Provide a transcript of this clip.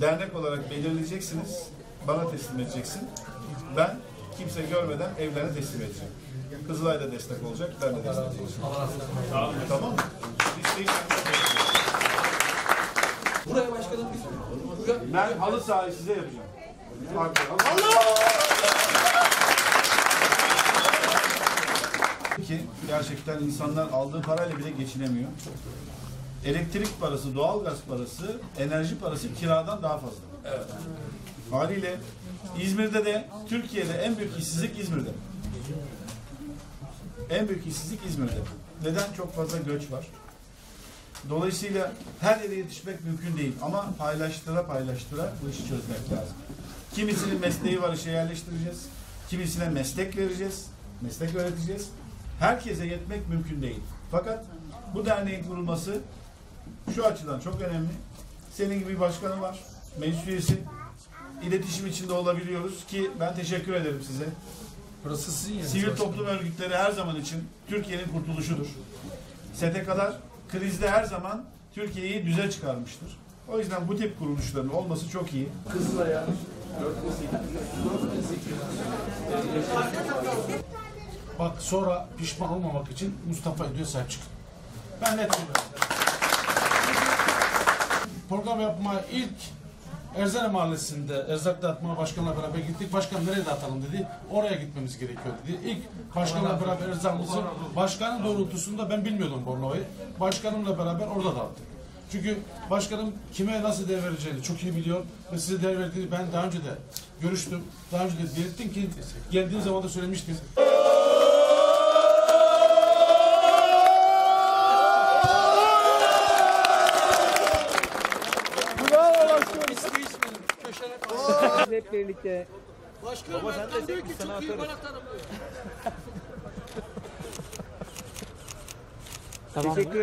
Dernek olarak belirleyeceksiniz. Bana teslim edeceksin. Ben kimse görmeden evlerine teslim edeceğim. Kızılay da destek olacak, ben de destek olacağım. Tamam mı? Listeyi Buraya başkanım biz Ben halı sahayı size yapacağım. Ki gerçekten insanlar aldığı parayla bile geçinemiyor. Elektrik parası, doğalgaz parası, enerji parası kiradan daha fazla. Evet. Haliyle İzmir'de de Türkiye'de en büyük işsizlik İzmir'de. En büyük işsizlik İzmir'de. Neden? Çok fazla göç var. Dolayısıyla her yere yetişmek mümkün değil ama paylaştıra paylaştıra bu işi çözmek lazım. Kimisinin mesleği var işe yerleştireceğiz. Kimisine meslek vereceğiz. Meslek öğreteceğiz. Herkese yetmek mümkün değil. Fakat bu derneğin kurulması şu açıdan çok önemli. Senin gibi bir başkanı var. Meclis üyesi. İletişim içinde olabiliyoruz ki ben teşekkür ederim size. burası sizin yeriniz. Sivil toplum örgütleri her zaman için Türkiye'nin kurtuluşudur. STK'lar krizde her zaman Türkiye'yi düze çıkarmıştır. O yüzden bu tip kuruluşların olması çok iyi. Kızılay'a Bak sonra pişman olmamak için Mustafa Ödü'ye sahip çıkın. Ben net. Program yapmaya ilk Erzene Mahallesi'nde erzak dağıtma başkanla beraber gittik. Başkan nereye dağıtalım dedi. Oraya gitmemiz gerekiyor dedi. İlk başkanla beraber erzakımızı başkanın doğrultusunda ben bilmiyordum Bornova'yı. Başkanımla beraber orada dağıttık. Çünkü başkanım kime nasıl değer vereceğini çok iyi biliyor ve size değer verdiğini ben daha önce de görüştüm. Daha önce de belirttim ki geldiğim zaman da söylemiştim. hep birlikte Başkanım Baba, sen de diyor ki çok iyi bana tanımlıyor. teşekkür